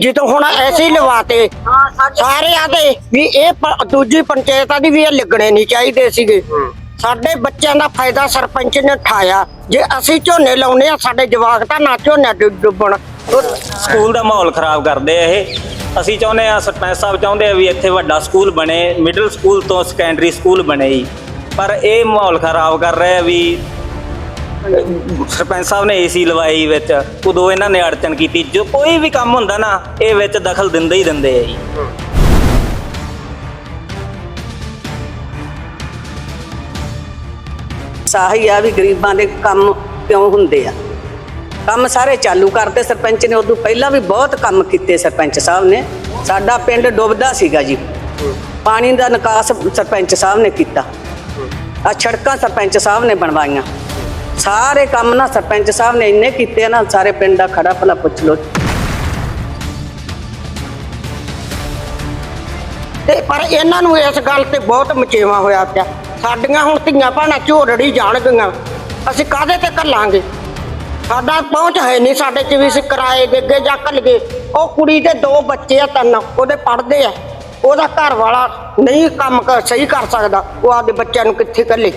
ਜਦੋਂ ਹੁਣ ਐਸੇ ਹੀ ਲਵਾਤੇ ਸਾਰੇ ਆਦੇ ਵੀ ਇਹ ਪ- ਦੂਜੀ ਪੰਚਾਇਤਾਂ ਦੀ ਵੀ ਇਹ ਲੱਗਣੇ ਨਹੀਂ ਚਾਹੀਦੇ ਸੀਗੇ। ਸਾਡੇ ਬੱਚਿਆਂ ਦਾ ਫਾਇਦਾ ਸਰਪੰਚ ਨੇ ਉਠਾਇਆ। ਜੇ ਅਸੀਂ ਝੋਨੇ ਲਾਉਨੇ ਆ ਸਾਡੇ ਜਵਾਕ ਤਾਂ ਨਾ ਝੋਨੇ ਡੁ- ਡੁੱਬਣ। ਸਕੂਲ ਦਾ ਮਾਹੌਲ ਖਰਾਬ ਕਰਦੇ ਆ ਇਹ। ਅਸੀਂ ਚਾਹੁੰਦੇ ਆ ਸਰਪੰਚ ਸਾਹਿਬ ਚਾਹੁੰਦੇ ਆ ਵੀ ਇੱਥੇ ਵੱਡਾ ਸਕੂਲ ਬਣੇ ਮਿਡਲ ਸਕੂਲ ਤੋਂ ਸੈਕੰਡਰੀ ਸਕੂਲ ਬਣੇ ਜੀ। ਪਰ ਇਹ ਮਾਹੌਲ ਖਰਾਬ ਕਰ ਰਹੇ ਆ ਵੀ ਸਰਪੰਚ ਸਾਹਿਬ ਨੇ ਏਸੀ ਲਵਾਈ ਵਿੱਚ, ਉਦੋਂ ਇਹਨਾਂ ਨੇ ਅੜਚਨ ਕੀਤੀ। ਜੋ ਕੋਈ ਵੀ ਕੰਮ ਹੁੰਦਾ ਨਾ, ਇਹ ਵਿੱਚ ਦਖਲ ਦਿੰਦੇ ਹੀ ਦਿੰਦੇ ਆ ਜੀ। ਸਾਹੀ ਆ ਵੀ ਗਰੀਬਾਂ ਦੇ ਕੰਮ ਕਿਉਂ ਹੁੰਦੇ ਆ? ਕੰਮ ਸਾਰੇ ਚਾਲੂ ਕਰਦੇ ਸਰਪੰਚ ਨੇ, ਉਦੋਂ ਪਹਿਲਾਂ ਵੀ ਬਹੁਤ ਕੰਮ ਕੀਤੇ ਸਰਪੰਚ ਸਾਹਿਬ ਨੇ। ਸਾਡਾ ਪਿੰਡ ਡੁੱਬਦਾ ਸੀਗਾ ਜੀ। ਪਾਣੀ ਦਾ ਨਿਕਾਸ ਸਰਪੰਚ ਸਾਹਿਬ ਨੇ ਕੀਤਾ। ਆ ਸੜਕਾਂ ਸਰਪੰਚ ਸਾਹਿਬ ਨੇ ਬਣਵਾਈਆਂ। ਸਾਰੇ ਕੰਮ ਨਾ ਸਰਪੰਚ ਸਾਹਿਬ ਨੇ ਇੰਨੇ ਕੀਤੇ ਨਾ, ਸਾਰੇ ਪਿੰਡ ਦਾ ਖੜਾ ਭਲਾ ਪੁੱਛ ਲੋ ਤੇ ਪਰ ਇਹਨਾਂ ਨੂੰ ਇਸ ਗੱਲ ਤੇ ਬਹੁਤ ਮਚੇਵਾ ਹੋਇਆ ਪਿਆ। ਸਾਡੀਆਂ ਹੁਣ ਧੀਆਂ ਭੈਣਾਂ ਝੋਰੜੀ ਜਾਣਗੀਆਂ। ਅਸੀਂ ਕਾਹਦੇ ਤੇ ਕੱਲਾਂਗੇ ਸਾਡਾ ਪਹੁੰਚ ਹੈ ਨਹੀਂ ਸਾਡੇ ਚ ਵੀ, ਅਸੀਂ ਕਿਰਾਏ ਦੇ ਅੱਗੇ ਜਾਂ ਘੱਲੀਏ ਉਹ ਕੁੜੀ ਦੇ ਦੋ ਬੱਚੇ ਆ ਤਿੰਨ, ਉਹਦੇ ਪੜਦੇ ਆ। ਉਹਦਾ ਘਰ ਵਾਲਾ ਨਹੀਂ ਕੰਮ ਸਹੀ ਕਰ ਸਕਦਾ। ਉਹ ਆਪਦੇ ਬੱਚਿਆਂ ਨੂੰ ਕਿੱਥੇ ਕੱਲੇ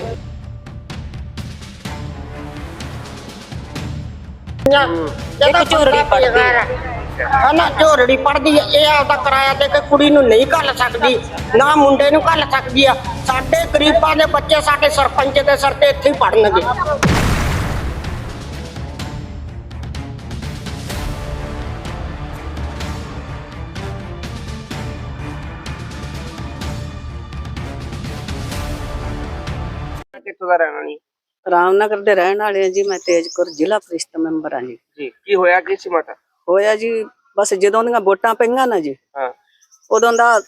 ਇੱਕ ਝੋਰੜੀ ਪੜਦੀ ਹੈ। ਨਾ ਝੋਰੜੀ ਪੜਦੀ ਇਹ ਆਪਦਾ ਕਿਰਾਇਆ ਦੇ ਕੇ ਕੁੜੀ ਨੂੰ ਨਹੀਂ ਘੱਲ ਸਕਦੀ ਨਾ ਮੁੰਡੇ ਨੂੰ ਘੱਲ ਸਕਦੀ ਆ। ਸਾਡੇ ਗਰੀਬਾਂ ਦੇ ਬੱਚੇ ਸਾਡੇ ਸਰਪੰਚ ਦੇ ਸਿਰ ਤੇ ਇੱਥੇ ਹੀ ਪੜਨਗੇ ਕਿੱਥੋਂ ਦਾ ਰਹਿਣਾ ਨਹੀਂ ਰਾਮਨਗਰ ਦੇ ਰਹਿਣ ਵਾਲੇ ਆ ਜੀ ਮੈਂ ਤੇਜਪੁਰ ਜ਼ਿਲ੍ਹਾ ਪ੍ਰੀਸ਼ਦ ਮੈਂਬਰ ਆ ਜੀ। ਜੀ ਕੀ ਹੋਇਆ ਕੀ ਸੀ ਮਾਤਾ? ਹੋਇਆ ਜੀ ਬਸ ਜਦੋਂ ਦੀਆਂ ਵੋਟਾਂ ਪਈਆਂ ਨਾ ਜੀ ਹਾਂ। ਉਦੋਂ ਦਾ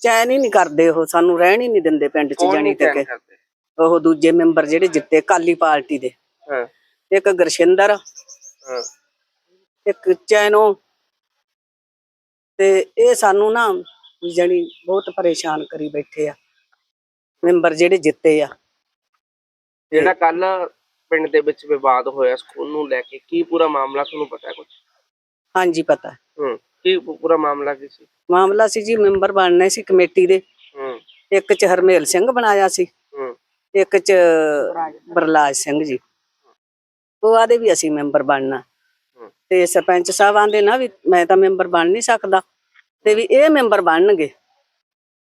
ਚੈਨ ਹੀ ਨਹੀਂ ਕਰਦੇ ਉਹ ਸਾਨੂੰ ਰਹਿਣ ਹੀ ਨਹੀਂ ਦਿੰਦੇ ਪਿੰਡ 'ਚ ਕੌਣ ਜਾਣੀ ਨਹੀਂ ਤੇ ਚੈਨ ਕਿ। ਕਰਦੇ? ਉਹ ਦੂਜੇ ਮੈਂਬਰ ਜਿਹੜੇ ਜਿੱਤੇ ਕਾਲੀ ਪਾਰਟੀ ਦੇ। ਹਾਂ। ਇੱਕ ਗੁਰਸ਼ਿੰਦਰ ਹਾਂ। ਇੱਕ ਚੈਨੋ ਤੇ ਇਹ ਸਾਨੂੰ ਨਾ ਜਣੀ ਬਹੁਤ ਪਰੇਸ਼ਾਨ ਕਰੀ ਬੈਠੇ ਆ। ਮੈਂਬਰ ਜਿਹੜੇ ਜਿੱਤੇ ਆ। ਜਿਹੜਾ ਕੱਲ ਪਿੰਡ ਦੇ ਵਿੱਚ ਵਿਵਾਦ ਹੋਇਆ ਸਕੂਲ ਨੂੰ ਲੈ ਕੇ ਕੀ ਪੂਰਾ ਮਾਮਲਾ ਤੁਹਾਨੂੰ ਪਤਾ ਹੈ ਕੁਝ ਹਾਂਜੀ ਪਤਾ। ਹੈ। ਹੂੰ ਕੀ ਪੂ- ਪੂਰਾ ਮਾਮਲਾ ਕੀ ਸੀ? ਮਾਮਲਾ ਸੀ ਜੀ ਮੈਂਬਰ ਬਣਨੇ ਸੀ ਕਮੇਟੀ ਦੇ। ਹੂੰ। ਇੱਕ ਚ ਹਰਮੇਲ ਸਿੰਘ ਬਣਾਇਆ ਸੀ ਹੂੰ। ਇੱਕ ਚ ਬਰਲਾਜ ਸਿੰਘ ਜੀ। ਉਹ ਆਦੇ ਵੀ ਅਸੀਂ ਮੈਂਬਰ ਬਣਨਾ। ਹੂੰ। ਤੇ ਸਰਪੰਚ ਸਾਹਿਬ ਆਂਦੇ ਨਾ ਵੀ ਮੈਂ ਤਾਂ ਮੈਂਬਰ ਬਣ ਨਹੀਂ ਸਕਦਾ। ਤੇ ਵੀ ਇਹ ਮੈਂਬਰ ਬਣਨਗੇ।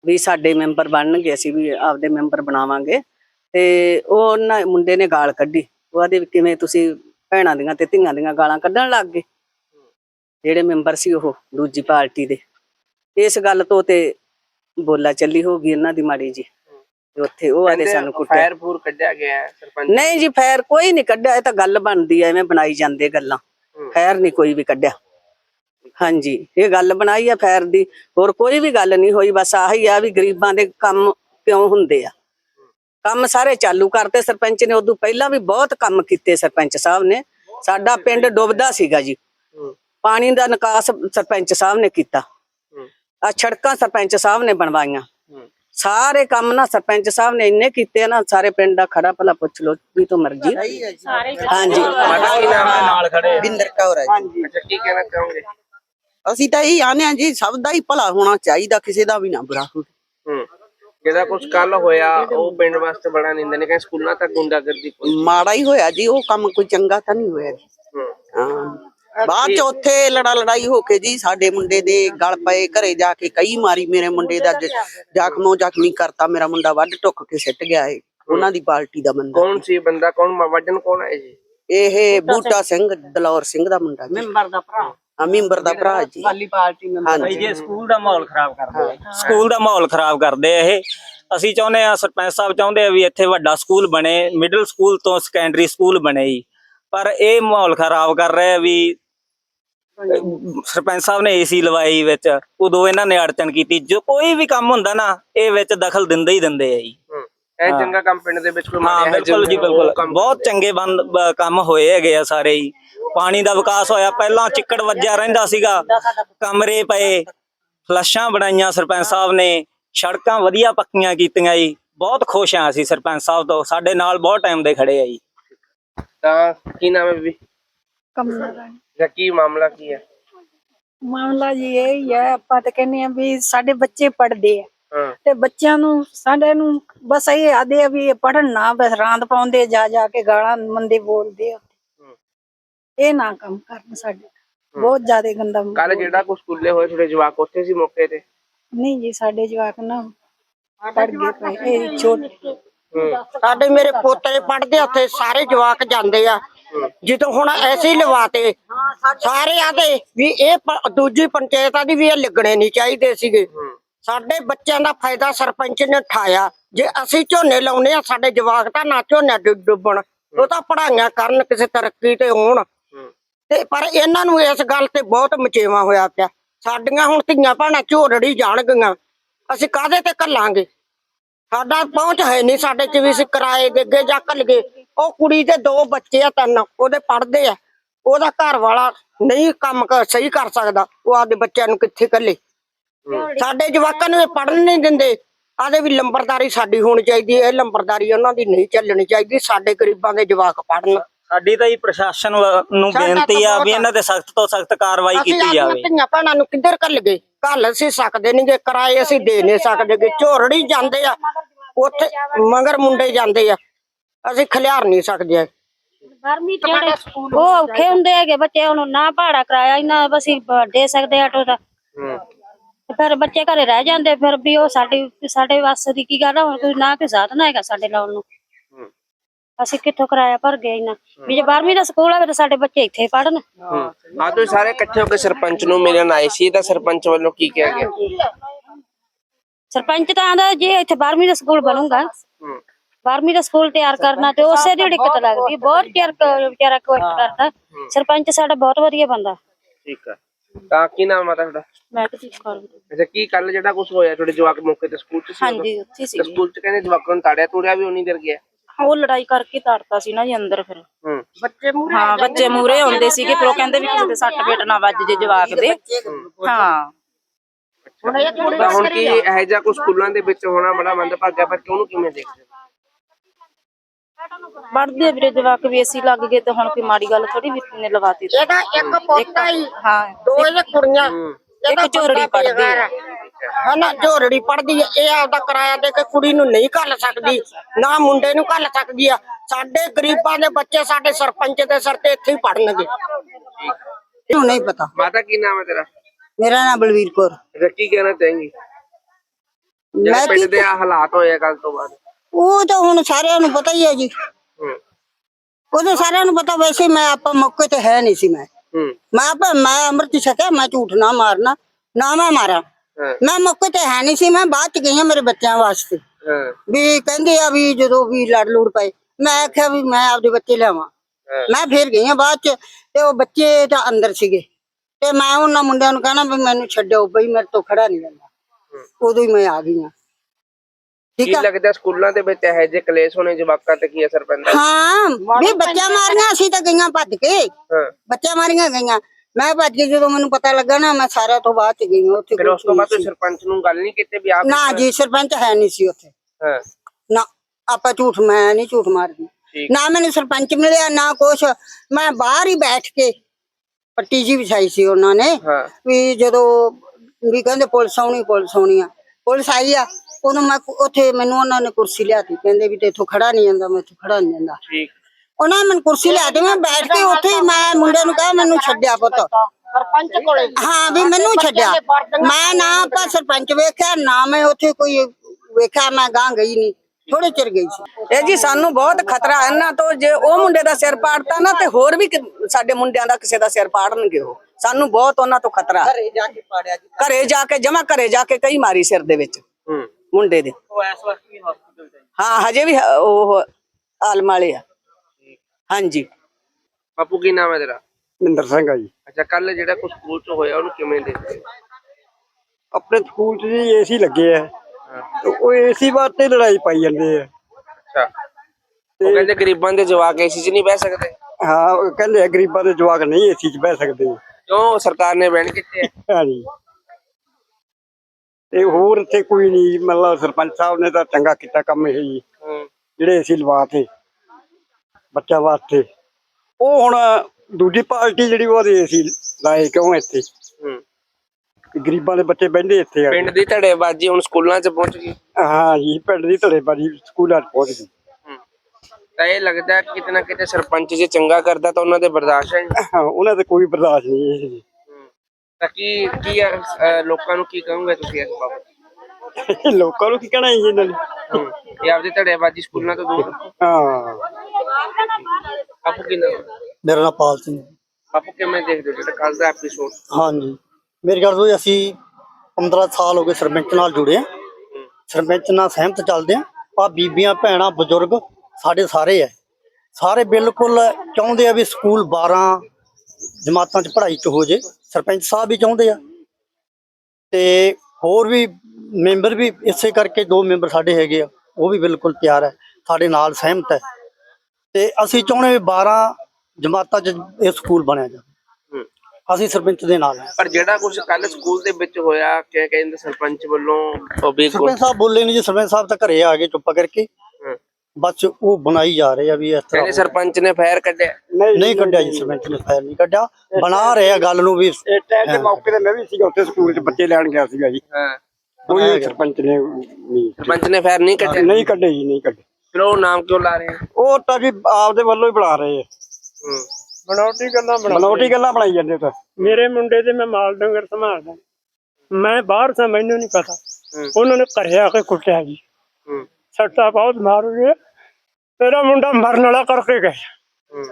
ਵੀ ਸਾਡੇ ਮੈਂਬਰ ਬਣਨਗੇ ਅਸੀਂ ਵੀ ਆਪਦੇ ਮੈਂਬਰ ਬਣਾਵਾਂਗੇ। ਤੇ ਉਹ ਉਹਨਾਂ ਮੁੰਡੇ ਨੇ ਗਾਲ ਕੱਢੀ। ਉਹ ਆਦੇ ਕਿਵੇਂ ਤੁਸੀਂ ਭੈਣਾਂ ਦੀਆਂ ਤੇ ਧੀਆਂ ਦੀਆਂ ਗਾਲਾਂ ਕੱਢਣ ਲੱਗ ਗਏ। ਜਿਹੜੇ ਮੈਂਬਰ ਸੀ ਉਹ ਦੂਜੀ ਪਾਰਟੀ ਦੇ। ਇਸ ਗੱਲ ਤੋਂ ਤੇ ਬੋਲਾ ਚੱਲੀ ਹੋ ਗਈ ਇਹਨਾਂ ਦੀ ਮਾੜੀ ਜੀ ਤੇ ਉੱਥੇ ਉਹ ਆਦੇ ਸਾਨੂੰ ਕੁੱਟਿਆ। ਫਾਇਰ ਫੂਰ ਕੱਢਿਆ ਗਿਆ ਸਰਪੰਚ ਨਹੀਂ ਜੀ ਫੈਰ ਕੋਈ ਨਹੀਂ ਕੱਢਿਆ। ਇਹ ਤਾਂ ਗੱਲ ਬਣਦੀ ਐ ਐਵੇਂ ਬਣਾਈ ਜਾਂਦੇ ਗੱਲਾਂ। ਫੈਰ ਨਹੀਂ ਕੋਈ ਵੀ ਕੱਢਿਆ। ਹਾਂਜੀ ਇਹ ਗੱਲ ਬਣਾਈ ਆ ਫੈਰ ਦੀ। ਹੋਰ ਕੋਈ ਵੀ ਗੱਲ ਨਹੀਂ ਹੋਈ ਬਸ ਆਹੀ ਆ ਵੀ ਗਰੀਬਾਂ ਦੇ ਕੰਮ ਕਿਉਂ ਹੁੰਦੇ ਆ? ਕੰਮ ਸਾਰੇ ਚਾਲੂ ਕਰਤੇ ਸਰਪੰਚ ਨੇ ਉਦੋਂ ਪਹਿਲਾਂ ਵੀ ਬਹੁਤ ਕੰਮ ਕੀਤੇ ਸਰਪੰਚ ਸਾਹਿਬ ਨੇ। ਸਾਡਾ ਪਿੰਡ ਡੁੱਬਦਾ ਸੀਗਾ ਜੀ। ਪਾਣੀ ਦਾ ਨਿਕਾਸ ਸਰਪੰਚ ਸਾਹਿਬ ਨੇ ਕੀਤਾ। ਆ ਸੜਕਾਂ ਸਰਪੰਚ ਸਾਹਿਬ ਨੇ ਬਣਵਾਈਆਂ। ਸਾਰੇ ਕੰਮ ਨਾ ਸਰਪੰਚ ਸਾਹਿਬ ਨੇ ਇੰਨੇ ਕੀਤੇ ਨਾ ਸਾਰੇ ਪਿੰਡ ਦਾ ਖੜਾ ਭਲਾ ਪੁੱਛ ਲੋ ਵੀ ਤੋਂ ਮਰਜ਼ੀ ਹਾਂਜੀ। ਮਾਤਾ ਕੀ ਨਾਮ ਹੈ? ਨਾਲ ਖੜੇ ਬਿੰਦਰ ਕੌਰ ਹੈ ਜੀ। ਅੱਛਾ ਕੀ ਕਹਿਣਾ ਚਾਹੋਗੇ? ਅਸੀਂ ਤਾਂ ਇਹੀ ਆਨੇ ਆ ਜੀ ਸਭ ਦਾ ਹੀ ਭਲਾ ਹੋਣਾ ਚਾਹੀਦਾ ਕਿਸੇ ਦਾ ਵੀ ਨਾ ਬੁਰਾ ਹੋਵੇ। ਹੂੰ। ਜਿਹੜਾ ਕੁਝ ਕੱਲ ਹੋਇਆ ਉਹ ਪਿੰਡ ਵਾਸਤੇ ਬੜਾ ਨਿੰਦਾ ਨੇ ਕਿ ਸਕੂਲਾਂ ਤੱਕ ਗੁੰਡਾਗਰਦੀ ਕੋਈ ਮਾੜਾ ਹੀ ਹੋਇਆ ਜੀ ਉਹ ਕੰਮ ਕੋਈ ਚੰਗਾ ਤਾਂ ਨਹੀਂ ਹੋਇਆ ਜੀ। ਹੂੰ। ਹਾਂ। ਬਾਅਦ ਚ ਉੱਥੇ ਲੜਾ ਲੜਾਈ ਹੋ ਕੇ ਜੀ ਸਾਡੇ ਮੁੰਡੇ ਦੇ ਗਲ ਪਏ ਘਰੇ ਜਾ ਕੇ ਕਈ ਮਾਰੀ ਮੇਰੇ ਮੁੰਡੇ ਦਾ ਜ- ਜ਼ਖਮੋਂ ਜ਼ਖਮੀ ਕਰਤਾ ਮੇਰਾ ਮੁੰਡਾ ਵੱਢ ਟੁੱਕ ਕੇ ਸਿੱਟ ਗਿਆ ਏ ਉਹਨਾਂ ਦੀ ਪਾਰਟੀ ਦਾ ਬੰਦਾ। ਕੌਣ ਸੀ ਬੰਦਾ? ਕੌਣ ਵਜਨ ਕੌਣ ਹੈ ਜੀ ਇਹ ਬੂਟਾ ਸਿੰਘ ਦਲੌਰ ਸਿੰਘ ਦਾ ਮੁੰਡਾ ਜੀ। ਮੈਂਬਰ ਦਾ ਭਰਾ। ਹਾਂ ਮੈਂਬਰ ਦਾ ਭਰਾ ਜੀ। ਕਾਲੀ ਪਾਰਟੀ ਮੈਂਬਰ ਹਾਂਜੀ। ਜੇ ਸਕੂਲ ਦਾ ਮਾਹੌਲ ਖਰਾਬ ਕਰਦੇ ਆ ਸਕੂਲ ਦਾ ਮਾਹੌਲ ਖਰਾਬ ਕਰਦੇ ਆ ਇਹ। ਅਸੀਂ ਚਾਹੁੰਦੇ ਆ ਸਰਪੰਚ ਸਾਹਿਬ ਚਾਹੁੰਦੇ ਆ ਵੀ ਇੱਥੇ ਵੱਡਾ ਸਕੂਲ ਬਣੇ ਮਿਡਲ ਸਕੂਲ ਤੋਂ ਸੈਕੰਡਰੀ ਸਕੂਲ ਬਣੇ ਜੀ। ਪਰ ਇਹ ਮਾਹੌਲ ਖਰਾਬ ਕਰ ਰਹੇ ਆ ਵੀ ਸਰਪੰਚ ਸਾਹਿਬ ਨੇ ਏਸੀ ਲਵਾਈ ਵਿੱਚ ਉਦੋਂ ਇਹਨਾਂ ਨੇ ਅੜਚਨ ਕੀਤੀ। ਜੋ ਕੋਈ ਵੀ ਕੰਮ ਹੁੰਦਾ ਨਾ ਇਹ ਵਿੱਚ ਦਖਲ ਦਿੰਦੇ ਹੀ ਦਿੰਦੇ ਆ ਜੀ। ਹੂੰ। ਇਹ ਚੰਗਾ ਕੰਮ ਪਿੰਡ ਦੇ ਵਿੱਚ ਕੋਈ ਹਾਂ ਬਿਲਕੁਲ ਜੀ ਜਿਵੇਂ ਉਹ ਬਿਲਕੁਲ। ਕੰਮ ਬਹੁਤ ਚੰਗੇ ਬੰਦ ਬ- ਕੰਮ ਹੋਏ ਹੈਗੇ ਆ ਸਾਰੇ ਹੀ। ਪਾਣੀ ਦਾ ਵਿਕਾਸ ਹੋਇਆ। ਪਹਿਲਾਂ ਚਿੱਕੜ ਵੱਜਿਆ ਰਹਿੰਦਾ ਸੀਗਾ। ਕਮਰੇ ਪਏ ਫਲੱਸ਼ਾਂ ਬਣਾਈਆਂ ਸਰਪੰਚ ਸਾਹਿਬ ਨੇ ਸੜਕਾਂ ਵਧੀਆ ਪੱਕੀਆਂ ਕੀਤੀਆਂ ਜੀ। ਬਹੁਤ ਖੁਸ਼ ਹਾਂ ਅਸੀਂ ਸਰਪੰਚ ਸਾਹਿਬ ਤੋਂ। ਸਾਡੇ ਨਾਲ ਬਹੁਤ ਟਾਈਮ ਦੇ ਖੜੇ ਆ ਜੀ। ਤਾਂ ਕੀ ਨਾਮ ਹੈ ਬੀਬੀ? ਕਮਲਾ ਰਾਣੀ। ਕੀ ਮਾਮਲਾ ਕੀ ਹੈ? ਮਾਮਲਾ ਜੀ ਇਹ ਹੀ ਹੈ ਆਪਾਂ ਤਾਂ ਕਹਿੰਦੇ ਆ ਵੀ ਸਾਡੇ ਬੱਚੇ ਪੜ੍ਹਦੇ ਆ। ਤੇ ਬੱਚਿਆਂ ਨੂੰ ਸਾਡੇ ਨੂੰ ਬਸ ਇਹ ਆਦੇ ਆ ਵੀ ਇਹ ਪੜਨ ਨਾ ਬਸ ਰਾਂਦ ਪਾਉਂਦੇ ਜਾ ਜਾ ਕੇ ਗਾਲਾਂ ਮੰਦੇ ਬੋਲਦੇ ਆ। ਇਹ ਨਾ ਕੰਮ ਕਰਨ ਸਾਡੇ ਬਹੁਤ ਜ਼ਿਆਦਾ ਗੰਦਾ ਕੱਲ ਜਿਹੜਾ ਕੁਝ ਸਕੂਲੇ ਹੋਏ ਤੁਹਾਡੇ ਜਵਾਕ ਉੱਥੇ ਸੀ ਮੌਕੇ ਤੇ? ਨਹੀਂ ਜੀ ਸਾਡੇ ਜਵਾਕ ਨਾ ਪੜ ਗਏ ਪਏ। ਇਹ ਛੋਟੇ ਸਾਡੇ ਮੇਰੇ ਪੋਤੇ ਪੜਦੇ ਉੱਥੇ ਸਾਰੇ ਜਵਾਕ ਜਾਂਦੇ ਆ। ਜਦੋਂ ਹੁਣ ਐਸੇ ਹੀ ਲਵਾਤੇ ਸਾਰੇ ਆਦੇ ਵੀ ਇਹ ਪ- ਦੂਜੀ ਪੰਚਾਇਤਾਂ ਦੀ ਵੀ ਇਹ ਲੱਗਣੇ ਨਹੀਂ ਚਾਹੀਦੇ ਸੀਗੇ। ਸਾਡੇ ਬੱਚਿਆਂ ਦਾ ਫਾਇਦਾ ਸਰਪੰਚ ਨੇ ਠਾਇਆ ਜੇ ਅਸੀਂ ਝੋਨੇ ਲਾਉਨੇ ਆ ਸਾਡੇ ਜਵਾਕ ਤਾਂ ਨਾ ਝੋਨੇ ਡੁੱਬ- ਡੁੱਬਣ। ਉਹ ਤਾਂ ਪੜਾਈਆਂ ਕਰਨ ਕਿਸੇ ਤਰੱਕੀ ਤੇ ਹੋਣ। ਤੇ ਪਰ ਇਹਨਾਂ ਨੂੰ ਇਸ ਗੱਲ ਤੇ ਬਹੁਤ ਮਚੇਵਾ ਹੋਇਆ ਪਿਆ। ਸਾਡੀਆਂ ਹੁਣ ਧੀਆਂ ਭੈਣਾਂ ਝੋਰੜੀ ਜਾਣਗੀਆਂ ਅਸੀਂ ਕਾਹਦੇ ਤੇ ਕੱਲਾਂਗੇ ਸਾਡਾ ਪਹੁੰਚ ਹੈ ਨਹੀਂ ਸਾਡੇ ਚ ਵੀ, ਅਸੀਂ ਕਿਰਾਏ ਦੇ ਅੱਗੇ ਜਾ ਕੱਲ ਗਏ ਉਹ ਕੁੜੀ ਦੇ ਦੋ ਬੱਚੇ ਆ ਤਿੰਨ, ਉਹਦੇ ਪੜਦੇ ਆ। ਉਹਦਾ ਘਰ ਵਾਲਾ ਨਹੀਂ ਕੰਮ ਸਹੀ ਕਰ ਸਕਦਾ। ਉਹ ਆਪਦੇ ਬੱਚਿਆਂ ਨੂੰ ਕਿੱਥੇ ਕੱਲੇ ਸਾਡੇ ਜਵਾਕਾਂ ਨੂੰ ਇਹ ਪੜਨ ਨਹੀਂ ਦਿੰਦੇ। ਆਦੇ ਵੀ ਲੰਬਰਦਾਰੀ ਸਾਡੀ ਹੋਣੀ ਚਾਹੀਦੀ ਹੈ। ਇਹ ਲੰਬਰਦਾਰੀ ਉਹਨਾਂ ਦੀ ਨਹੀਂ ਚੱਲਣੀ ਚਾਹੀਦੀ। ਸਾਡੇ ਗਰੀਬਾਂ ਦੇ ਜਵਾਕ ਪੜਨ ਸਾਡੀ ਤਾਂ ਹੀ ਪ੍ਰਸ਼ਾਸਨ ਵ- ਨੂੰ ਸਾਡਾ ਤਾਂ ਬੇਨਤੀ ਆ ਬਹੁਤ ਵੀ ਇਹਨਾਂ ਤੇ ਸਖਤ ਤੋਂ ਸਖਤ ਕਾਰਵਾਈ ਅਸੀਂ ਕੀਤੀ ਜਾਵੇ। ਧੀਆਂ ਭੈਣਾਂ ਨੂੰ ਕਿੱਧਰ ਕੱਲ ਗਏ? ਕੱਲ ਅਸੀਂ ਸਕਦੇ ਨਹੀਂਗੇ ਕਿਰਾਏ ਅਸੀਂ ਦੇ ਨਹੀਂ ਸਕਦੇਗੇ ਝੋਰੜੀ ਜਾਂਦੇ ਆ ਉੱਥੇ ਮਗਰ ਮੁੰਡੇ ਜਾਂਦੇ ਆ। ਅਸੀਂ ਖਿਲਾਰ ਨਹੀਂ ਸਕਦੇ ਉਹ ਔਖੇ ਹੁੰਦੇ ਹੈਗੇ ਬੱਚੇ ਹੁਣ ਨਾ ਭਾੜਾ ਕਰਾਇਆ ਇਹਨਾਂ ਬਸ ਹੀ ਦੇ ਸਕਦੇ ਆਟੋ ਦਾ। ਤੇ ਫਿਰ ਬੱਚੇ ਘਰੇ ਰਹਿ ਜਾਂਦੇ ਫਿਰ ਵੀ ਉਹ ਸਾਡੀ ਸਾਡੇ ਵਾਸ ਦੀ ਕੀ ਗੱਲ ਆ, ਹੁਣ ਕੋਈ ਨਾ ਕੋਈ ਸਾਧਨ ਹੈਗਾ ਸਾਡੇ ਲਾਉਣ ਨੂੰ। ਅਸੀਂ ਕਿੱਥੋਂ ਕਿਰਾਇਆ ਭਰ ਗਏ ਇਹਨਾਂ ਵੀ ਜੇ 12ਵੀਂ ਦਾ ਸਕੂਲ ਆਵੇ ਤਾਂ ਸਾਡੇ ਬੱਚੇ ਇੱਥੇ ਪੜਨ ਹਾਂ। ਤੁਸੀਂ ਸਾਰੇ ਇਕੱਠੇ ਹੋ ਕੇ ਸਰਪੰਚ ਨੂੰ ਮਿਲਣ ਆਏ ਸੀ ਤਾਂ ਸਰਪੰਚ ਵੱਲੋਂ ਕੀ ਕਿਹਾ ਗਿਆ? ਸਰਪੰਚ ਤਾਂ ਆਂਦਾ ਜੇ ਇੱਥੇ 12ਵੀਂ ਦਾ ਸਕੂਲ ਬਣੂਗਾ ਹੂੰ। 12ਵੀਂ ਦਾ ਸਕੂਲ ਤਿਆਰ ਕਰਨਾ ਤੇ ਉਸੇ ਦੀ ਦਿੱਕਤ ਲੱਗਦੀ। ਬਹੁਤ ਚਿਰ ਵਿਚਾਰਾ ਕੁਐਸਟ ਕਰਦਾ। ਸਰਪੰਚ ਸਾਡਾ ਬਹੁਤ ਵਧੀਆ ਬੰਦਾ। ਠੀਕ ਹੈ ਤਾਂ ਕੀ ਨਾਮ ਆ ਤੁਹਾਡਾ? ਮੈਂ ਠੀਕ ਕਰ। ਅੱਛਾ ਕੀ ਕੱਲ ਜਿਹੜਾ ਕੁਝ ਹੋਇਆ ਤੁਹਾਡੇ ਜਵਾਕ ਮੌਕੇ ਤੇ ਸਕੂਲ ਚ ਸੀ? ਹਾਂਜੀ ਉੱਥੇ ਸੀ ਤੇ ਸਕੂਲ ਚ ਕਹਿੰਦੇ ਜਵਾਕਾਂ ਨੂੰ ਤਾੜਿਆ ਤੂੜਿਆ ਵੀ ਉਨੀ ਦੇਰ ਗਿਆ। ਉਹ ਲੜਾਈ ਕਰਕੇ ਤਾੜਤਾ ਸੀ ਨਾ ਜੀ ਅੰਦਰ ਫਿਰ। ਹੂੰ। ਬੱਚੇ ਮੂਹਰੇ ਹਾਂ ਬੱਚੇ ਮੂਰੇ ਆਉਂਦੇ ਸੀਗੇ ਫਿਰ ਉਹ ਕਹਿੰਦੇ ਵੀ ਕਿਸੇ ਦੇ ਸੱਟ ਫੇਟ ਨਾ ਵੱਜ ਜੇ ਜਵਾਕ ਦੇ। ਹਾਂ। ਤਾਂ ਹੁਣ ਕੀ ਇਹ ਜਿਹਾ ਕੁਝ ਸਕੂਲਾਂ ਦੇ ਵਿੱਚ ਹੋਣਾ ਬੜਾ ਮੰਦਭਾਗਾ ਪਰ ਕਿਉਂ ਨੂੰ ਕਿਵੇਂ ਦੇਖਦੇ? ਹੋ? ਪੜਦੇ ਵੀਰੇ ਜਵਾਕ ਵੀ ਏਸੀ ਲੱਗ ਗਏ ਤੇ ਹੁਣ ਕੋਈ ਮਾੜੀ ਗੱਲ ਥੋੜੀ ਵੀ ਨੇ ਲਵਾਤੀ ਇਹਦਾ ਇੱਕ ਪੋਤਾ ਹੀ ਹਾਂ ਦੋ ਇਹਦੇ ਕੁੜੀਆਂ। ਇੱਕ ਝੋਰੜੀ ਪੜਦੀ ਆ ਹਨਾ ਝੋਰੜੀ ਪੜਦੀ ਇਹ ਆਪਦਾ ਕਿਰਾਇਆ ਦੇ ਕੇ ਕੁੜੀ ਨੂੰ ਨਹੀਂ ਘੱਲ ਸਕਦੀ ਨਾ ਮੁੰਡੇ ਨੂੰ ਘੱਲ ਸਕਦੀ ਆ। ਸਾਡੇ ਗਰੀਬਾਂ ਦੇ ਬੱਚੇ ਸਾਡੇ ਸਰਪੰਚ ਦੇ ਸਿਰ ਤੇ ਇੱਥੇ ਹੀ ਪੜਨਗੇ। ਇਹਨੂੰ ਨਹੀਂ ਪਤਾ। ਮਾਤਾ ਕੀ ਨਾਮ ਹੈ ਤੇਰਾ? ਮੇਰਾ ਨਾਮ ਬਲਵੀਰ ਕੌਰ। ਅੱਛਾ ਕੀ ਕਹਿਣਾ ਜਿਹੜੇ ਮੈਂ ਪਿੰਡ ਦੇ ਆ ਹਾਲਾਤ ਹੋਏ ਕੱਲ ਤੋਂ ਬਾਅਦ। ਉਹ ਤਾਂ ਹੁਣ ਸਾਰਿਆਂ ਨੂੰ ਪਤਾ ਹੀ ਹੈ ਜੀ। ਉਹ ਤਾਂ ਸਾਰਿਆਂ ਨੂੰ ਪਤਾ ਵੈਸੇ ਮੈਂ ਆਪਾਂ ਮੌਕੇ ਤੇ ਹੈ ਨਹੀਂ ਸੀ ਮੈਂ। ਮੈਂ ਆਪਾਂ ਮੈਂ ਅੰਮ੍ਰਿਤ ਛਕਿਆ ਮੈਂ ਝੂਠ ਨਾ ਮਾਰਨਾ ਨਾ ਮੈਂ ਮਾਰਾਂ। ਮੈਂ ਮੌਕੇ ਤੇ ਹੈ ਨਹੀਂ ਸੀ ਮੈਂ ਬਾਅਦ ਚ ਗਈ ਹਾਂ ਮੇਰੇ ਬੱਚਿਆਂ ਵਾਸਤੇ। ਵੀ ਕਹਿੰਦੇ ਆ ਵੀ ਜਦੋਂ ਵੀ ਲੜ ਲੂੜ ਪਏ ਮੈਂ ਆਖਿਆ ਵੀ ਮੈਂ ਆਪਦੇ ਬੱਚੇ ਲਿਆਵਾਂ। ਮੈਂ ਫੇਰ ਗਈ ਹਾਂ ਬਾਅਦ ਚ ਤੇ ਉਹ ਬੱਚੇ ਤਾਂ ਅੰਦਰ ਸੀਗੇ। ਤੇ ਮੈਂ ਉਹਨਾਂ ਮੁੰਡਿਆਂ ਨੂੰ ਕਹਿਣਾ ਵੀ ਮੈਨੂੰ ਛੱਡੋ ਬਈ ਮੇਰੇ ਤੋਂ ਖੜਾ ਨਹੀਂ ਜਾਂਦਾ ਉਦੋਂ ਹੀ ਮੈਂ ਆ ਗਈ ਹਾਂ। ਕੀ ਲੱਗਦਾ ਸਕੂਲਾਂ ਦੇ ਵਿੱਚ ਇਹੋ ਜਿਹੇ ਕਲੇਸ਼ ਹੋਣੇ ਜਵਾਕਾਂ ਤੇ ਕੀ ਅਸਰ ਪੈਂਦਾ? ਹਾਂ ਵੀ ਬੱਚਾ ਮਾਰੀਆਂ ਅਸੀਂ ਤਾਂ ਗਈਆਂ ਭੱਜ ਕੇ। ਬੱਚਾ ਮਾਰੀਆਂ ਗਈਆਂ। ਮੈਂ ਭੱਜ ਕੇ ਜਦੋਂ ਮੈਨੂੰ ਪਤਾ ਲੱਗਾ ਨਾ ਮੈਂ ਸਾਰਿਆਂ ਤੋਂ ਬਾਅਦ ਚ ਗਈ ਉੱਥੇ ਫਿਰ ਉਸ ਤੋਂ ਬਾਅਦ ਤੁਸੀਂ ਸਰਪੰਚ ਨੂੰ ਗੱਲ ਨਹੀਂ ਕੀਤੀ ਵੀ ਆਪ। ਨਾ ਜੀ ਸਰਪੰਚ ਹੈ ਨਹੀਂ ਸੀ ਉੱਥੇ। ਹਾਂ। ਨਾ ਆਪਾਂ ਝੂਠ ਮੈਂ ਨਹੀਂ ਝੂਠ ਮਾਰਦੀ। ਨਾ ਮੈਨੂੰ ਸਰਪੰਚ ਮਿਲਿਆ ਨਾ ਕੁਛ। ਮੈਂ ਬਾਹਰ ਹੀ ਬੈਠ ਕੇ ਪੱਟੀ ਜੀ ਵਿਛਾਈ ਸੀ ਉਹਨਾਂ ਨੇ ਵੀ ਜਦੋਂ ਵੀ ਕਹਿੰਦੇ ਪੁਲਿਸ ਆਉਣੀ ਪੁਲਿਸ ਆਉਣੀ ਆ। ਪੁਲਿਸ ਆਈ ਆ ਉਦੋਂ ਮੈਂ ਉੱਥੇ ਮੈਨੂੰ ਉਹਨਾਂ ਨੇ ਕੁਰਸੀ ਲਿਆਤੀ। ਕਹਿੰਦੇ ਵੀ ਤੇ ਇੱਥੋਂ ਖੜਾ ਨਹੀਂ ਜਾਂਦਾ ਮੈਂ ਇੱਥੋਂ ਖੜਾ ਨਹੀਂ ਜਾਂਦਾ। ਠੀਕ। ਉਹਨਾਂ ਨੇ ਮੈਨੂੰ ਕੁਰਸੀ ਲਿਆ ਤੇ ਮੈਂ ਬੈਠ ਕੇ ਉੱਥੇ ਹੀ ਮੈਂ ਮੁੰਡੇ ਨੂੰ ਕਿਹਾ ਮੈਨੂੰ ਛੱਡਿਆ ਪੁੱਤ। ਸਰਪੰਚ ਕੋਲੇ ਹਾਂ ਵੀ ਮੈਨੂੰ ਛੱਡਿਆ। ਮੈਂ ਨਾ ਆਪਾਂ ਸਰਪੰਚ ਵੇਖਿਆ ਨਾ ਮੈਂ ਉੱਥੇ ਕੋਈ ਵੇਖਿਆ ਮੈਂ ਗਾਂ ਗਈ ਨਹੀਂ ਥੋੜੇ ਚਿਰ ਗਈ ਸੀ। ਇਹ ਜੀ ਸਾਨੂੰ ਬਹੁਤ ਖਤਰਾ ਇਹਨਾਂ ਤੋਂ ਜੇ ਉਹ ਮੁੰਡੇ ਦਾ ਸਿਰ ਪਾੜਤਾ ਨਾ ਤੇ ਹੋਰ ਵੀ ਸਾਡੇ ਮੁੰਡਿਆਂ ਦਾ ਕਿਸੇ ਦਾ ਸਿਰ ਪਾੜਨਗੇ ਉਹ। ਸਾਨੂੰ ਬਹੁਤ ਉਹਨਾਂ ਤੋਂ ਖਤਰਾ। ਘਰੇ ਜਾ ਕੇ ਪਾੜਿਆ ਜੀ। ਘਰੇ ਜਾ ਕੇ ਜਮਾ ਘਰੇ ਜਾ ਕੇ ਕਈ ਮਾਰੀ ਸਿਰ ਦੇ ਵਿੱਚ। ਹੂੰ। ਮੁੰਡੇ ਦੇ। ਉਹ ਇਸ ਵਕਤ ਵੀ ਹਸਪੀਟਲ ਹਾਂ ਹਜੇ ਵੀ ਉਹ ਆਲਮ ਵਾਲੇ ਆ। ਹਾਂਜੀ। ਬਾਪੂ ਕੀ ਨਾਮ ਹੈ ਤੇਰਾ? ਮਿੰਦਰ ਸਿੰਘ ਆ ਜੀ। ਅੱਛਾ ਕੱਲ ਜਿਹੜਾ ਕੁਝ ਸਕੂਲ ਚ ਹੋਇਆ ਉਹਨੂੰ ਕਿਵੇਂ ਦੇਖਦੇ? ਹੋ? ਆਪਣੇ ਸਕੂਲ 'ਚ ਜੀ ਏਸੀ ਲੱਗੇ ਆ। ਤੇ ਉਹ ਏਸੀ ਵਾਸਤੇ ਲੜਾਈ ਪਾਈ ਜਾਂਦੇ ਆ। ਅੱਛਾ। ਉਹ ਕਹਿੰਦੇ ਗਰੀਬਾਂ ਦੇ ਜਵਾਕ ਏਸੀ 'ਚ ਨਹੀਂ ਬਹਿ ਸਕਦੇ। ਹਾਂ ਉਹ ਕਹਿੰਦੇ ਆ ਗਰੀਬਾਂ ਦੇ ਜਵਾਕ ਨਹੀਂ ਏਸੀ 'ਚ ਬਹਿ ਸਕਦੇ। ਕਿਉਂ? ਸਰਕਾਰ ਨੇ ਬੈਨ ਕੀਤੇ ਆ? ਹਾਂਜੀ। ਤੇ ਹੋਰ ਇੱਥੇ ਕੋਈ ਨਹੀਂ ਮਤਲਬ ਸਰਪੰਚ ਸਾਹਿਬ ਨੇ ਤਾਂ ਚੰਗਾ ਕੀਤਾ ਕੰਮ ਇਹ ਜੀ। ਹੂੰ। ਜਿਹੜੇ ਏਸੀ ਲਵਾਤੇ। ਬੱਚਿਆਂ ਵਾਸਤੇ। ਉਹ ਹੁਣ ਦੂਜੀ ਪਾਰਟੀ ਜਿਹੜੀ ਉਹ ਏਸੀ ਲਾਏ ਕਿਉਂ ਇੱਥੇ? ਹੂੰ। ਗਰੀਬਾਂ ਦੇ ਬੱਚੇ ਬਹਿੰਦੇ ਇੱਥੇ ਆ ਪਿੰਡ ਦੀ ਧੜੇਬਾਜ਼ੀ ਹੁਣ ਸਕੂਲਾਂ 'ਚ ਪਹੁੰਚ ਗਈ। ਹਾਂ ਜੀ ਪਿੰਡ ਦੀ ਧੜੇਬਾਜ਼ੀ ਸਕੂਲਾਂ 'ਚ ਪਹੁੰਚ ਗਈ। ਤਾਂ ਇਹ ਲੱਗਦਾ ਹੈ ਕਿ ਕਿਤੇ ਨਾ ਕਿਤੇ ਸਰਪੰਚ ਜੇ ਚੰਗਾ ਕਰਦਾ ਤਾਂ ਉਹਨਾਂ ਦੇ ਬਰਦਾਸ਼ਤ ਹੈ ਨਹੀਂ। ਹਾਂ ਉਹਨਾਂ ਤੇ ਕੋਈ ਬਰਦਾਸ਼ਤ ਨਹੀਂ ਹੈ ਜੀ। ਤਾਂ ਕੀ ਕੀ ਅਹ, ਲੋਕਾਂ ਨੂੰ ਕੀ ਕਹੋਗੇ ਤੁਸੀਂ ਇਸ ਬਾਬਤ? ਲੋਕਾਂ ਨੂੰ ਕੀ ਕਹਿਣਾ ਜੀ ਇਹਨਾਂ ਨੇ? ਹੂੰ। ਇਹ ਆਪਦੀ ਧੜੇਬਾਜ਼ੀ ਸਕੂਲਾਂ ਤੋਂ ਦੂਰ ਰੱਖੋ। ਹਾਂ। ਆਪੂ ਕੀ ਨਾਮ? ਮੇਰਾ ਨਾਮ ਪਾਲ ਸਿੰਘ। ਆਪੂ ਕਿਵੇਂ ਦੇਖਦੇ ਹੋ ਜਿਹੜਾ ਕੱਲ ਦਾ ਐਪੀਸੋਡ ਹਾਂਜੀ। ਮੇਰੀ ਗੱਲ ਹੋਈ ਅਸੀਂ 15 ਸਾਲ ਹੋ ਗਏ ਸਰਪੰਚ ਨਾਲ ਜੁੜੇ ਆ ਸਰਪੰਚ ਨਾਲ ਸਹਿਮਤ ਚੱਲਦੇ ਆ ਆ ਬੀਬੀਆਂ ਭੈਣਾਂ ਬਜ਼ੁਰਗ ਸਾਡੇ ਸਾਰੇ ਆ। ਸਾਰੇ ਬਿਲਕੁਲ ਚਾਹੁੰਦੇ ਆ ਵੀ ਸਕੂਲ 12 ਜਮਾਤਾਂ ਚ ਪੜ੍ਹਾਈ ਚ ਹੋ ਜੇ। ਸਰਪੰਚ ਸਾਹਿਬ ਵੀ ਚਾਹੁੰਦੇ ਆ। ਤੇ ਹੋਰ ਵੀ ਮੈਂਬਰ ਵੀ ਇਸੇ ਕਰਕੇ ਦੋ ਮੈਂਬਰ ਸਾਡੇ ਹੈਗੇ ਆ। ਉਹ ਵੀ ਬਿਲਕੁਲ ਤਿਆਰ ਹੈ ਸਾਡੇ ਨਾਲ ਸਹਿਮਤ ਹੈ ਤੇ ਅਸੀਂ ਚਾਹੁੰਦੇ ਵੀ 12 ਜਮਾਤਾਂ ਚ ਇਹ ਸਕੂਲ ਬਣਿਆ ਜਾਵੇ। ਅਸੀਂ ਸਰਪੰਚ ਦੇ ਨਾਲ ਹਾਂ। ਪਰ ਜਿਹੜਾ ਕੁਝ ਕੱਲ ਸਕੂਲ ਦੇ ਵਿੱਚ ਹੋਇਆ ਕਿ ਕਹਿੰਦੇ ਸਰਪੰਚ ਵੱਲੋਂ? ਉਹ ਵੀ ਸਰਪੰਚ ਸਾਹਿਬ ਬੋਲੇ ਨਹੀਂ ਜੀ ਸਰਪੰਚ ਸਾਹਿਬ ਤਾਂ ਘਰੇ ਆ ਗਏ ਚੁੱਪ ਕਰਕੇ। ਬਸ ਉਹ ਬਣਾਈ ਜਾ ਰਹੇ ਆ ਵੀ ਇਸ ਤਰ੍ਹਾਂ ਸਰਪੰਚ ਨੇ ਫਾਇਰ ਕੱਢਿਆ? ਨਹੀਂ ਕੱਢਿਆ ਜੀ ਸਰਪੰਚ ਨੇ ਫਾਇਰ ਨਹੀਂ ਕੱਢਿਆ। ਬਣਾ ਰਹੇ ਆ ਗੱਲ ਨੂੰ ਵੀ। ਇਹ ਟਾਈਮ ਦੇ ਮੌਕੇ ਤੇ ਮੈਂ ਵੀ ਸੀਗਾ ਉੱਥੇ ਸਕੂਲ 'ਚ ਬੱਚੇ ਲੈਣ ਗਿਆ ਸੀਗਾ ਜੀ। ਹਾਂ। ਕੋਈ ਸਰਪੰਚ ਨੇ ਨਹੀਂ ਸਰਪੰਚ ਨੇ ਫਾਇਰ ਨਹੀਂ ਕੱਢਿਆ? ਨਹੀਂ ਕੱਢੇ ਜੀ ਨਹੀਂ ਕੱਢੇ। ਫਿਰ ਉਹ ਨਾਮ ਕਿਉਂ ਲਾ ਰਹੇ ਆ? ਉਹ ਤਾਂ ਜੀ ਆਪਦੇ ਵੱਲੋਂ ਹੀ ਬਣਾ ਰਹੇ ਆ। ਹੂੰ। ਬਣਾਉਟੀ ਗੱਲਾਂ ਬਣਾਉਟੀ ਗੱਲਾਂ ਬਣਾਈ ਜਾਂਦੇ ਤਾਂ ਮੇਰੇ ਮੁੰਡੇ ਦੇ ਮੈਂ ਮਾਲ ਡੰਗਰ ਸੰਭਾਲਦਾ। ਮੈਂ ਬਾਹਰ ਸਾਂ ਮੈਨੂੰ ਨਹੀਂ ਪਤਾ। ਉਹਨਾਂ ਨੇ ਘਰੇ ਆ ਕੇ ਕੁੱਟਿਆ ਜੀ। ਹੂੰ। ਸੱਟਾ ਬਹੁਤ ਮਾਰ ਗਏ ਮੇਰਾ ਮੁੰਡਾ ਮਰਨ ਵਾਲਾ ਕਰਕੇ ਗਿਆ। ਹੂੰ।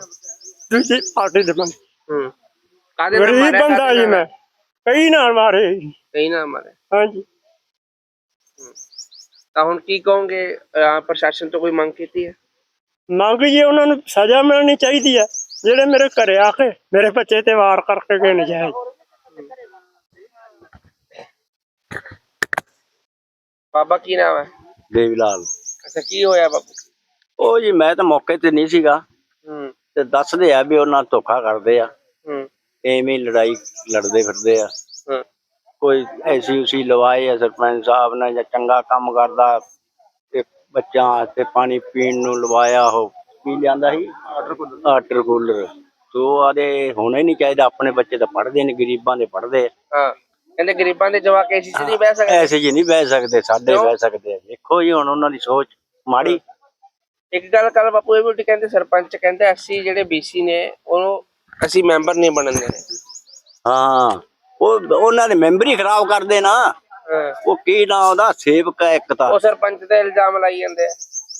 ਦੂਜੀ ਪਾਰਟੀ ਦੇ ਬੰਦੇ। ਹੂੰ। ਕਾਦੇ ਨਾਲ ਗਰੀਬ ਮਾਰਿਆ ਬੰਦਾ ਜੀ ਨਾਲ? ਮੈਂ। ਕਈ ਨਾਲ ਮਾਰੇ। ਕਈ ਨਾ ਮਾਰੇ ਹਾਂਜੀ। ਤਾਂ ਹੁਣ ਕੀ ਕਹੋਗੇ? ਅਹ, ਪ੍ਰਸ਼ਾਸਨ ਤੋਂ ਕੋਈ ਮੰਗ ਕੀਤੀ ਹੈ? ਮੰਗ ਜੀ ਉਹਨਾਂ ਨੂੰ ਸਜ਼ਾ ਮਿਲਣੀ ਚਾਹੀਦੀ ਹੈ। ਜਿਹੜੇ ਮੇਰੇ ਘਰੇ ਆ ਕੇ ਮੇਰੇ ਬੱਚੇ ਤੇ ਵਾਰ ਕਰਕੇ ਗਏ ਨਜਾਇਜ਼ ਬਾਬਾ ਕੀ ਨਾਮ ਹੈ? ਦੇਵੀ ਲਾਲ ਅੱਛਾ ਕੀ ਹੋਇਆ ਬਾਬੂ? ਉਹ ਜੀ ਮੈਂ ਤਾਂ ਮੌਕੇ ਤੇ ਨਹੀਂ ਸੀਗਾ। ਹੂੰ। ਤੇ ਦੱਸਦੇ ਆ ਵੀ ਉਹਨਾਂ ਧੋਖਾ ਕਰਦੇ ਆ। ਹੂੰ। ਐਵੇਂ ਹੀ ਲੜਾਈ ਲੜਦੇ ਫਿਰਦੇ ਆ। ਹੂੰ। ਕੋਈ ਐਸੀ ਉਸੀ ਲਵਾਏ ਆ ਸਰਪੰਚ ਸਾਹਿਬ ਨੇ ਜਾਂ ਚੰਗਾ ਕੰਮ ਕਰਦਾ ਤੇ ਬੱਚਾ ਤੇ ਪਾਣੀ ਪੀਣ ਨੂੰ ਲਵਾਇਆ ਉਹ ਕੀ ਲਿਆਂਦਾ ਸੀ। ਵਾਟਰ ਕੂਲਰ ਤੋ ਆਦੇ ਹੋਣਾ ਹੀ ਨਹੀਂ ਚਾਹੀਦਾ ਆਪਣੇ ਬੱਚੇ ਤਾਂ ਪੜ੍ਹਦੇ ਨੇ ਗਰੀਬਾਂ ਦੇ ਪੜ੍ਹਦੇ ਆ। ਹਾਂ ਕਹਿੰਦੇ ਗਰੀਬਾਂ ਦੇ ਜਵਾਕ 'ਚ ਨਹੀਂ ਬਹਿ ਸਕਦੇ। ਐਸੇ ਜੀ ਨਹੀਂ ਬਹਿ ਸਕਦੇ ਸਾਡੇ? ਬਹਿ ਸਕਦੇ ਆ। ਦੇਖੋ ਜੀ ਹੁਣ ਉਹਨਾਂ ਦੀ ਸੋਚ ਮਾੜੀ। ਇੱਕ ਗੱਲ ਕੱਲ ਬਾਪੂ ਇਹ ਵੀ ਕਹਿੰਦੇ ਸਰਪੰਚ ਕਹਿੰਦੇ ਅਸੀਂ ਜਿਹੜੇ ਬੀਸੀ ਨੇ ਉਹ ਅਸੀਂ ਮੈਂਬਰ ਨਹੀਂ ਬਣਨ ਦੇਣੇ। ਹਾਂ। ਉਹ ਉਹਨਾਂ ਦੇ ਮੈਂਬਰ ਹੀ ਖਰਾਬ ਕਰਦੇ ਨਾ। ਉਹ ਕੀ ਨਾ ਉਹਦਾ? ਸੇਵਕ ਹੈ ਇੱਕ ਤਾਂ। ਉਹ ਸਰਪੰਚ ਤੇ ਇਲਜ਼ਾਮ ਲਾਈ ਜਾਂਦੇ ਆ।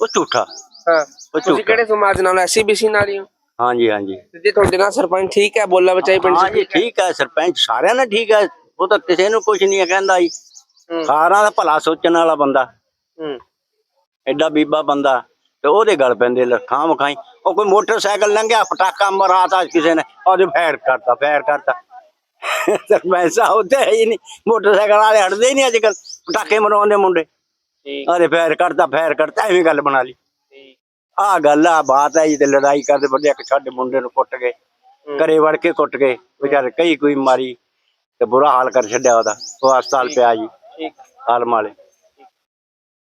ਉਹ ਝੂਠਾ। ਹਾਂ। ਉਹ ਤੁਸੀਂ ਝੂਠਾ। ਕਿਹੜੇ ਸਮਾਜ ਨਾਲ ਐਸੀ ਬੀਸੀ ਨਾਲ ਹੀ ਹੋ? ਹਾਂਜੀ ਹਾਂਜੀ। ਤੇ ਜੇ ਤੁਹਾਡੇ ਨਾਲ ਸਰਪੰਚ ਠੀਕ ਹੈ ਬੋਲਾ ਬਚਾਈ ਪਿੰਡ 'ਚ ਹਾਂਜੀ ਠੀਕ ਹੈ। ਸਰਪੰਚ ਸਾਰਿਆਂ ਨਾਲ ਠੀਕ ਹੈ। ਉਹ ਤਾਂ ਕਿਸੇ ਨੂੰ ਕੁਝ ਨਹੀਂ ਕਹਿੰਦਾ ਜੀ। ਹੂੰ। ਸਾਰਿਆਂ ਦਾ ਭਲਾ ਸੋਚਣ ਵਾਲਾ ਬੰਦਾ। ਹੂੰ। ਐਡਾ ਬੀਬਾ ਬੰਦਾ। ਤੇ ਉਹਦੇ ਗੱਲ ਪੈਂਦੇ ਲੱਖਾਂ ਮਖਾਈ ਉਹ ਕੋਈ ਮੋਟਰਸਾਈਕਲ ਲੰਘਿਆ ਪਟਾਕਾ ਮਰਾਤਾ ਕਿਸੇ ਨੇ। ਉਹਦੇ ਫੈਰ ਕਰਤਾ ਫੈਰ ਕਰਤਾ। ਸਰਪੰਚ ਸਾਹਿਬ ਉੱਤੇ ਹੈ ਹੀ ਨਹੀਂ। ਮੋਟਰਸਾਈਕਲ ਵਾਲੇ ਹਟਦੇ ਹੀ ਨਹੀਂ ਅੱਜ ਕੱਲ ਪਟਾਕੇ ਮਰਾਉਂਦੇ ਮੁੰਡੇ। ਠੀਕ। ਉਹਦੇ ਫੈਰ ਕਰਤਾ ਫੈਰ ਕਰਤਾ ਐਵੇਂ ਗੱਲ ਬਣਾ ਲਈ। ਠੀਕ। ਆ ਗੱਲ ਆ ਬਾਤ ਹੈ ਜੀ ਤੇ ਲੜਾਈ ਕਰਦੇ ਬੰਦੇ ਇੱਕ ਸਾਡੇ ਮੁੰਡੇ ਨੂੰ ਕੁੱਟ ਗਏ। ਘਰੇ ਵੜ ਕੇ ਕੁੱਟ ਗਏ। ਵਿਚਾਰੇ ਕਈ ਕੋਈ ਮਾਰੀ ਤੇ ਬੁਰਾ ਹਾਲ ਕਰ ਛੱਡਿਆ ਉਹਦਾ। ਉਹ ਹਸਪਤਾਲ ਪਿਆ ਜੀ। ਠੀਕ। ਆਲਮ ਵਾਲੇ।